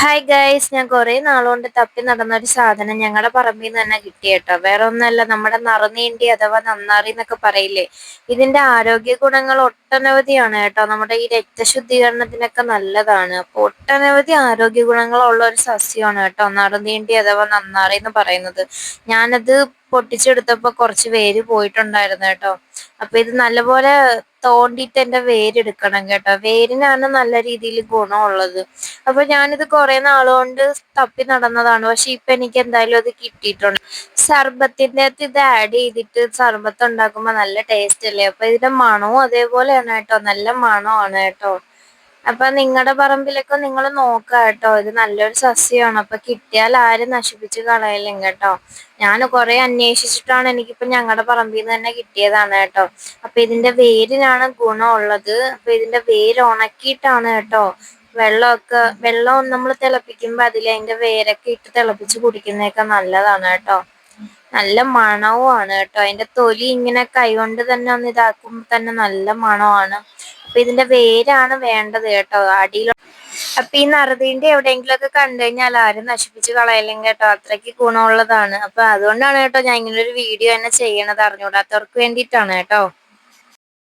Hi guys ഞാൻ കുറെ നാളുകൊണ്ട് തപ്പി നടന്ന ഒരു സാധനം ഞങ്ങളുടെ പറമ്പിൽ നിന്ന് തന്നെ കിട്ടി കേട്ടോ. വേറെ ഒന്നല്ല നമ്മുടെ നറുനീണ്ടി അഥവാ നന്നാറി എന്നൊക്കെ പറയില്ലേ. ഇതിന്റെ ആരോഗ്യ ഗുണങ്ങൾ ഒട്ടനവധിയാണ് കേട്ടോ. നമ്മുടെ ഈ രക്തശുദ്ധീകരണത്തിനൊക്കെ നല്ലതാണ്. അപ്പൊ ഒട്ടനവധി ആരോഗ്യ ഗുണങ്ങളുള്ള ഒരു സസ്യമാണ് കേട്ടോ. നറുനീണ്ടി അഥവാ നന്നാറി എന്ന് പറയുന്നത്. ഞാനത് പൊട്ടിച്ചെടുത്തപ്പോൾ കുറച്ച് വേര് പോയിട്ടുണ്ടായിരുന്നു കേട്ടോ. അപ്പൊ ഇത് നല്ലപോലെ തോണ്ടിയിട്ട് എന്റെ വേരെടുക്കണം കേട്ടോ. വേരിനാണ് നല്ല രീതിയിൽ ഗുണമുള്ളത്. അപ്പൊ ഞാനിത് കുറെ നാളുകൊണ്ട് തപ്പി നടന്നതാണ്. പക്ഷെ ഇപ്പൊ എനിക്ക് എന്തായാലും അത് കിട്ടിയിട്ടുണ്ട്. സർബത്തിന്റെ അകത്ത് ഇത് ആഡ് ചെയ്തിട്ട് സർബത്ത് ഉണ്ടാക്കുമ്പോ നല്ല ടേസ്റ്റ് അല്ലേ? അപ്പൊ ഇതിന്റെ മണവും അതേപോലെയാണ് കേട്ടോ. നല്ല മണമാണ് കേട്ടോ. അപ്പൊ നിങ്ങളുടെ പറമ്പിലൊക്കെ നിങ്ങൾ നോക്കുക കേട്ടോ. ഇത് നല്ലൊരു സസ്യമാണ് അപ്പൊ കിട്ടിയാൽ ആരും നശിപ്പിച്ച് കളയില്ലെങ്കിൽ കേട്ടോ. ഞാൻ കുറെ അന്വേഷിച്ചിട്ടാണ് എനിക്കിപ്പോ ഞങ്ങളുടെ പറമ്പിൽ നിന്ന് തന്നെ കിട്ടിയതാണ് കേട്ടോ. അപ്പൊ ഇതിന്റെ വേരിനാണ് ഗുണമുള്ളത്. അപ്പൊ ഇതിന്റെ വേര് ഉണക്കിയിട്ടാണ് കേട്ടോ. വെള്ളമൊക്കെ വെള്ളം നമ്മൾ തിളപ്പിക്കുമ്പോ അതിൽ അതിന്റെ വേരൊക്കെ ഇട്ട് തിളപ്പിച്ച് കുടിക്കുന്നതൊക്കെ നല്ലതാണ് കേട്ടോ. നല്ല മണവുമാണ് കേട്ടോ. അതിന്റെ തൊലി ഇങ്ങനെ കൈകൊണ്ട് തന്നെ ഒന്ന് ഇതാക്കുമ്പോ തന്നെ നല്ല മണമാണ്. അപ്പൊ ഇതിന്റെ വേരാണ് വേണ്ടത് കേട്ടോ. അടിയിൽ അപ്പൊ ഈ നറുതീന്റെ എവിടെയെങ്കിലും ഒക്കെ കണ്ടു കഴിഞ്ഞാൽ ആരും നശിപ്പിച്ച് കളയലും കേട്ടോ അത്രയ്ക്ക് ഗുണമുള്ളതാണ്. അപ്പൊ അതുകൊണ്ടാണ് കേട്ടോ ഞാൻ ഇങ്ങനെ ഒരു വീഡിയോ തന്നെ ചെയ്യണത്. അറിഞ്ഞുകൂടാത്തവർക്ക് വേണ്ടിയിട്ടാണ് കേട്ടോ.